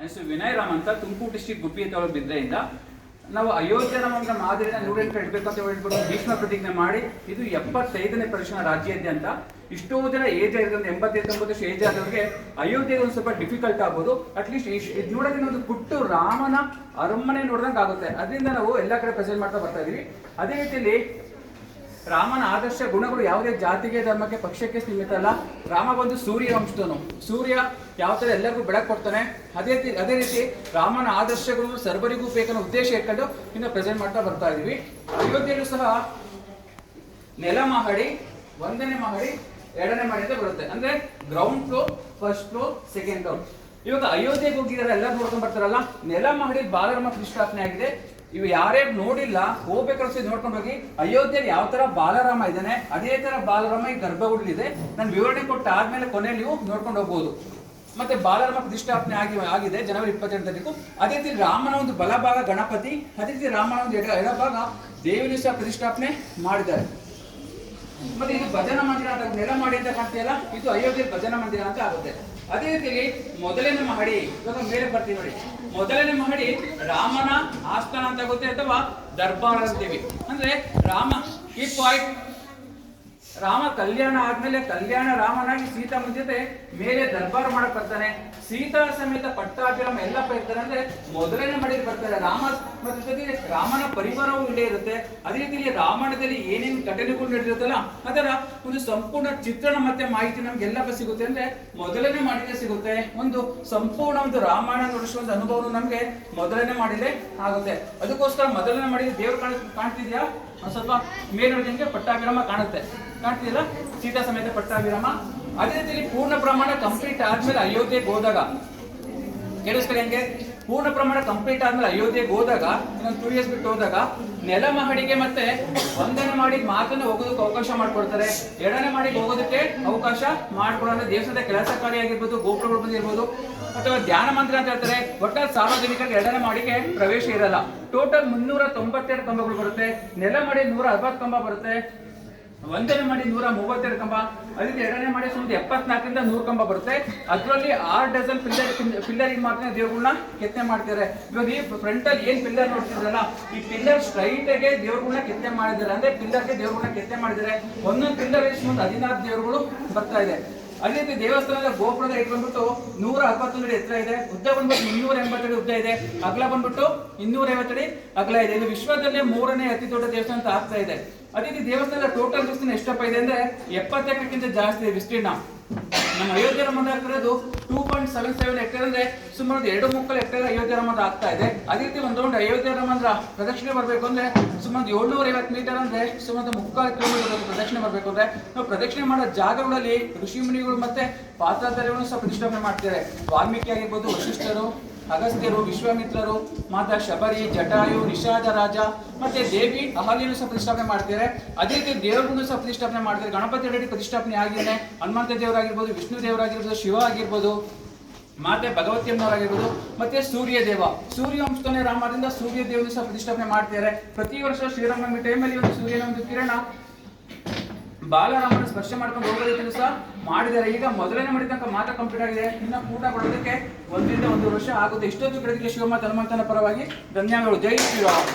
ಹೆಸರು ವಿನಯ್ ರಾಮ್ ಅಂತ ತುಮಕೂರು ಡಿಸ್ಟ್ರಿಕ್ಟ್ ಗುಪ್ಪಿ ಅಂತ ತಾಲೂಕು ಬಿದ್ರೆಯಿಂದ ನಾವು ಅಯೋಧ್ಯ ರಾಮನ ಮಾದರಿನ ನೂರೆಂಟು ಇಡಬೇಕು ಅಂತ ಹೇಳ್ಬಿಟ್ಟು ಭೀಷ್ಮ ಪ್ರತಿಜ್ಞೆ ಮಾಡಿ ಇದು ಎಪ್ಪತ್ತೈದನೇ ಪ್ರದರ್ಶನ ರಾಜ್ಯಾದ್ಯಂತ ಇಷ್ಟೋ ಜನ ಏಜ್ ಆಗಿರೋದು ಎಂಬತ್ತೈದು ಒಂಬತ್ತು ವರ್ಷ ಏಜ್ ಆದವ್ರಿಗೆ ಅಯೋಧ್ಯೆ ಒಂದು ಸ್ವಲ್ಪ ಡಿಫಿಕಲ್ಟ್ ಆಗ್ಬೋದು. ಅಟ್ಲೀಸ್ಟ್ ಇದು ನೋಡೋದಕ್ಕೆ ಒಂದು ಪುಟ್ಟು ರಾಮನ ಅರಮನೆ ನೋಡ್ದಂಗೆ ಆಗುತ್ತೆ. ಅದರಿಂದ ನಾವು ಎಲ್ಲ ಕಡೆ ಪ್ರೆಸೆಂಟ್ ಮಾಡ್ತಾ ಬರ್ತಾ ಇದ್ದೀವಿ ಅದೇ ರೀತಿಯಲ್ಲಿ ರಾಮನ ಆದರ್ಶ ಗುಣಗಳು ಯಾವುದೇ ಜಾತಿಗೆ, ಧರ್ಮಕ್ಕೆ, ಪಕ್ಷಕ್ಕೆ ಸೀಮಿತ ಅಲ್ಲ. ರಾಮ ಬಂದು ಸೂರ್ಯ ವಂಶದವನು. ಸೂರ್ಯ ಯಾವ ಥರ ಎಲ್ಲರಿಗೂ ಬೆಳಕು ಕೊಡ್ತಾನೆ, ಅದೇ ರೀತಿ ಅದೇ ರೀತಿ ರಾಮನ ಆದರ್ಶಗಳು ಸರ್ವರಿಗೂ ಬೇಕನ್ನೋ ಉದ್ದೇಶ ಇಟ್ಕೊಂಡು ಇನ್ನು ಪ್ರೆಸೆಂಟ್ ಮಾಡ್ತಾ ಬರ್ತಾ ಇದೀವಿ. ಅಯೋಧ್ಯೆಯಲ್ಲೂ ಸಹ ನೆಲ ಮಹಡಿ, ಒಂದನೇ ಮಹಡಿ, ಎರಡನೇ ಮಹಡಿ ಅಂತ ಬರುತ್ತೆ. ಅಂದ್ರೆ ground floor first floor second floor ಇವಾಗ ಅಯೋಧ್ಯೆಗೆ ಹೋಗಿದಾರೆ ಎಲ್ಲ ನೋಡ್ಕೊಂಡ್ ಬರ್ತಾರಲ್ಲ, ನೆಲ ಮಹಡಿ ಬಾಲರಮ ಪ್ರತಿಷ್ಠಾಪನೆ ಆಗಿದೆ. ಇವು ಯಾರೇ ನೋಡಿಲ್ಲ, ಹೋಗ್ಬೇಕಾದ್ರೆ ನೋಡ್ಕೊಂಡು ಹೋಗಿ, ಅಯೋಧ್ಯೆಯಲ್ಲಿ ಯಾವ ತರ ಬಾಲರಾಮ ಇದ್ದಾನೆ, ಅದೇ ತರ ಬಾಲರಾಮ ಈ ಗರ್ಭಗುಡಿಲಿದೆ, ನಾನು ವಿವರಣೆ ಕೊಟ್ಟ ಆದ್ಮೇಲೆ ಕೊನೆಯಲ್ಲಿ ನೀವು ನೋಡ್ಕೊಂಡು ಹೋಗ್ಬೋದು. ಮತ್ತೆ ಬಾಲರಾಮ ಪ್ರತಿಷ್ಠಾಪನೆ ಆಗಿ, ಆಗಿದೆ ಜನವರಿ ಇಪ್ಪತ್ತೆರಡು ತಾರೀಕು. ಅದೇ ರೀತಿ ರಾಮನ ಒಂದು ಬಲಭಾಗ ಗಣಪತಿ, ಅದೇ ರೀತಿ ರಾಮನ ಒಂದು ಎಡ ಎಡಭಾಗ ದೇವಿನ ಸಹ ಪ್ರತಿಷ್ಠಾಪನೆ ಮಾಡಿದ್ದಾರೆ. ಮತ್ತೆ ಇದು ಭಜನಾ ಮಂದಿರ ಅಂತ ನೆಲ ಮಾಡಿ ಅಂತ ಕಾಣ್ತೀಯಲ್ಲ, ಇದು ಅಯೋಧ್ಯೆ ಭಜನಾ ಮಂದಿರ ಅಂತ ಆಗುತ್ತೆ. ಅದೇ ರೀತಿಯಲ್ಲಿ ಮೊದಲನೇ ಮಹಡಿ ಇವಾಗ ಮೇಲೆ ಬರ್ತೀವಿ ನೋಡಿ. ಮೊದಲನೇ ಮಹಡಿ ರಾಮನ ಆಸ್ಥಾನ ಅಂತ ಗೊತ್ತೆ ಅಥವಾ ದರ್ಬಾರ್ ಅಂತೀವಿ. ಅಂದ್ರೆ ರಾಮ ಈ ಪಾಯಿಂಟ್ ರಾಮ ಕಲ್ಯಾಣ ಆದ್ಮೇಲೆ ಕಲ್ಯಾಣ ರಾಮನಾಗಿ ಸೀತಾ ಜೊತೆ ಮೇಲೆ ದರ್ಬಾರ್ ಮಾಡಕ್ ಬರ್ತಾನೆ. ಸೀತಾ ಸಮೇತ ಪಟ್ಟಾಭಿರಾಮ ಎಲ್ಲಪ್ಪ ಇರ್ತಾರೆ ಅಂದ್ರೆ ಮೊದಲನೇ ಮಡಿಗೆ ಬರ್ತಾರೆ. ರಾಮ ಜೊತೆಗೆ ರಾಮನ ಪರಿವಾರವೂ ಇಲ್ಲೇ ಇರುತ್ತೆ. ಅದೇ ರೀತಿಯಲ್ಲಿ ರಾಮಾಯಣದಲ್ಲಿ ಏನೇನು ಘಟನೆಗಳು ನಡೆದಿರುತ್ತಲ್ಲ, ಅದರ ಒಂದು ಸಂಪೂರ್ಣ ಚಿತ್ರಣ ಮತ್ತೆ ಮಾಹಿತಿ ನಮ್ಗೆ ಎಲ್ಲಪ್ಪ ಸಿಗುತ್ತೆ ಅಂದ್ರೆ ಮೊದಲನೇ ಮಾಡಿದ್ರೆ ಸಿಗುತ್ತೆ. ಒಂದು ಸಂಪೂರ್ಣ ಒಂದು ರಾಮಾಯಣ ನೋಡಿಸುವ ಒಂದು ಅನುಭವ ನಮ್ಗೆ ಮೊದಲನೇ ಮಾಡಿದೆ ಆಗುತ್ತೆ. ಅದಕ್ಕೋಸ್ಕರ ಮೊದಲನೇ ಮಾಡಿದ ದೇವ್ರು ಕಾಣ, ಕಾಣ್ತಿದ್ಯಾ? ಸ್ವಲ್ಪ ಮೇಲ್ನೋಡಿದಂಗೆ ಪಟ್ಟಾಭಿರಾಮ ಕಾಣುತ್ತೆ. ಕಾಣ್ತಿದೆಯಲ್ಲ ಸೀತಾ ಸಮೇತ ಪಟ್ಟಾಭಿರಾಮ ಅದೇ ರೀತಿಯಲ್ಲಿ ಪೂರ್ಣ ಪ್ರಮಾಣ ಕಂಪ್ಲೀಟ್ ಆದ್ಮೇಲೆ ಅಯೋಧ್ಯೆಗೆ ಹೋದಾಗ ಕೇಳಿಸ್ತಾರೆ ಹೆಂಗೆ? ಪೂರ್ಣ ಪ್ರಮಾಣ ಕಂಪ್ಲೀಟ್ ಆದ್ಮೇಲೆ ಅಯೋಧ್ಯೆಗೆ ಹೋದಾಗ, ಇನ್ನೊಂದು ಟೂ ಇಯರ್ಸ್ ಬಿಟ್ಟು ಹೋದಾಗ, ನೆಲ ಮಹಡಿಗೆ ಮತ್ತೆ ಒಂದನೇ ಮಾಡಿ ಮಾತನ್ನ ಹೋಗೋದಕ್ಕೆ ಅವಕಾಶ ಮಾಡ್ಕೊಡ್ತಾರೆ. ಎರಡನೇ ಮಾಡಿ ಹೋಗೋದಕ್ಕೆ ಅವಕಾಶ ಮಾಡ್ಕೊಡೋಣ. ದೇವಸ್ಥಾನದ ಕೆಲಸ ಕಾರ್ಯ ಆಗಿರ್ಬೋದು, ಗೋಪುರಗಳು ಬಂದಿರ್ಬೋದು, ಅಥವಾ ಧ್ಯಾನ ಮಂದಿರ ಅಂತ ಹೇಳ್ತಾರೆ. ಒಟ್ಟ ಸಾರ್ವಜನಿಕರಿಗೆ ಎರಡನೇ ಮಾಡಿಗೆ ಪ್ರವೇಶ ಇರಲ್ಲ. ಟೋಟಲ್ ಮುನ್ನೂರ ತೊಂಬತ್ತೆರಡು ಕಂಬಗಳು ಬರುತ್ತೆ. ನೆಲ ಮಾಡಿ ನೂರ ಅರವತ್ತು ಕಂಬ ಬರುತ್ತೆ. ಒಂದನೇ ಮಾಡಿ ನೂರ ಮೂವತ್ತೆರಡು ಕಂಬ ಅದಕ್ಕೆ ಎರಡನೇ ಮಾಡಿ ಸುಮಾರು ಎಪ್ಪತ್ನಾಲ್ಕರಿಂದ ನೂರು ಕಂಬ ಬರುತ್ತೆ. ಅದರಲ್ಲಿ ಆರು ಡಜನ್ ಪಿಲ್ಲರ್ ಪಿಲ್ಲರ್ ಮಾತ್ರ ದೇವ್ರಗಳನ್ನ ಕೆತ್ತನೆ ಮಾಡ್ತಾರೆ. ಇವಾಗ ಈ ಫ್ರಂಟ್ ಅಲ್ಲಿ ಏನ್ ಪಿಲ್ಲರ್ ನೋಡ್ತಿದ್ರಲ್ಲ, ಈ ಪಿಲ್ಲರ್ ಸ್ಟ್ರೈಟ್ ಆಗಿ ದೇವ್ರಗಳನ್ನ ಕೆತ್ತನೆ ಮಾಡಿದ್ದಾರೆ. ಅಂದ್ರೆ ಪಿಲ್ಲರ್ಗೆ ದೇವ್ರಗಳನ್ನ ಕೆತ್ತನೆ ಮಾಡಿದ್ದಾರೆ. ಒಂದೊಂದು ಪಿಲ್ಲರ್ ಸುಮಾರು ಹದಿನಾರು ದೇವರುಗಳು ಬರ್ತಾ ಇದೆ. ರೀತಿ ದೇವಸ್ಥಾನದ ಗೋಪುರದ ಹೈಟ್ ಬಂದ್ಬಿಟ್ಟು ನೂರ ಹತ್ತೊಂದು ಅಡಿ ಎತ್ತರ ಇದೆ. ಉದ್ದ ಬಂದ್ಬಿಟ್ಟು ಇನ್ನೂರ ಎಂಬತ್ತಡಿ ಉದ್ದ ಇದೆ. ಅಗಲ ಬಂದ್ಬಿಟ್ಟು ಇನ್ನೂರ ಐವತ್ತಡಿ ಅಗಲ ಇದೆ. ಇದು ವಿಶ್ವದಲ್ಲೇ ಮೂರನೇ ಅತಿ ದೊಡ್ಡ ದೇವಸ್ಥಾನ ಅಂತ ಆಗ್ತಾ ಇದೆ. ಅದೇ ರೀತಿ ದೇವಸ್ಥಾನದ ಟೋಟಲ್ ವಿಸ್ತೀರ್ಣ ಎಷ್ಟಪ್ಪ ಇದೆ ಅಂದ್ರೆ ಎಪ್ಪತ್ತು ಎಕರೆಗಿಂತ ಜಾಸ್ತಿ ವಿಸ್ತೀರ್ಣ. ನಮ್ಮ ಅಯೋಧ್ಯ ರಮದ ಆಗ್ತಿರೋದು two point seven seven hectare ಅಂದ್ರೆ ಸುಮಾರು ಎರಡು ಮುಕ್ಕಲು ಹೆಕ್ಟೇರ್ ಅಯೋಧ್ಯ ರಮದ ಆಗ್ತಾ ಇದೆ. ಅದೇ ರೀತಿ ಒಂದು ರೌಂಡ್ ಅಯೋಧ್ಯ ರಾಮ ಮಂದಿರ ಪ್ರದಕ್ಷಿಣೆ ಬರಬೇಕು ಅಂದ್ರೆ ಸುಮಾರು ಏಳ್ನೂರ ಐವತ್ತು ಮೀಟರ್ ಅಂದ್ರೆ ಸುಮಾರು ಮುಕ್ಕಾಲು ಕಿಲೋಮೀಟರ್ ಪ್ರದಕ್ಷಿಣೆ ಬರಬೇಕು ಅಂದ್ರೆ ನಾವು ಪ್ರದಕ್ಷಿಣೆ ಮಾಡೋ ಜಾಗಗಳಲ್ಲಿ ಋಷಿ ಮುನಿಗಳು ಮತ್ತೆ ಪಾತ್ರಾಧಾರಿಗಳನ್ನು ಸಹ ಪ್ರತಿಷ್ಠಾಪನೆ ಮಾಡ್ತಾರೆ ವಾಲ್ಮೀಕಿ ಆಗಿರ್ಬೋದು ವಶಿಷ್ಠರು ಅಗಸ್ತ್ಯರು, ವಿಶ್ವಾಮಿತ್ರರು, ಮಾತಾ ಶಬರಿ, ಜಟಾಯು, ನಿಷಾದ ರಾಜ, ಮತ್ತೆ ದೇವಿ ಅಹಲ್ಯನು ಸಹ ಪ್ರತಿಷ್ಠಾಪನೆ ಮಾಡ್ತಾರೆ ಅದೇ ರೀತಿ ದೇವರನ್ನು ಸಹ ಪ್ರತಿಷ್ಠಾಪನೆ ಮಾಡ್ತಾರೆ ಗಣಪತಿ ರೆಡ್ಡಿ ಪ್ರತಿಷ್ಠಾಪನೆ ಆಗಿದೆ ಹನುಮಂತ ದೇವರಾಗಿರ್ಬೋದು, ವಿಷ್ಣು ದೇವರಾಗಿರ್ಬೋದು, ಶಿವ ಆಗಿರ್ಬೋದು, ಮಾತೆ ಭಗವತಿ ಅಮ್ಮವರಾಗಿರ್ಬೋದು ಮತ್ತೆ ಸೂರ್ಯ ದೇವ. ಸೂರ್ಯ ವಂಶದನೇ ರಾಮದಿಂದ ಸೂರ್ಯ ದೇವನು ಸಹ ಪ್ರತಿಷ್ಠಾಪನೆ ಮಾಡ್ತಾರೆ ಪ್ರತಿ ವರ್ಷ ಶ್ರೀರಾಮನ ಟೈಮಲ್ಲಿ ಒಂದು ಸೂರ್ಯನ ಒಂದು ಕಿರಣ ಬಾಲರಾಮನ ಸ್ಪರ್ಶ ಮಾಡ್ಕೊಂಡು ಹೋಗೋದಕ್ಕೆ ಸಹ ಮಾಡಿದ್ದಾರೆ. ಈಗ ಮೊದಲನೇ ಮಾಡಿದ ತನಕ ಮಾತ್ರ ಕಂಪ್ಲೀಟ್ ಆಗಿದೆ. ಇನ್ನ ಕೊಡೋದಕ್ಕೆ ಒಂದರಿಂದ ಒಂದು ವರ್ಷ ಆಗುತ್ತೆ. ಇಷ್ಟೊತ್ತು ಕಡೆಗೆ ಶಿವಮ್ಮ ಹನುಮಂತನ ಪರವಾಗಿ ಧನ್ಯವಾದಗಳು. ಜೈ ಶ್ರೀರಾಮ್.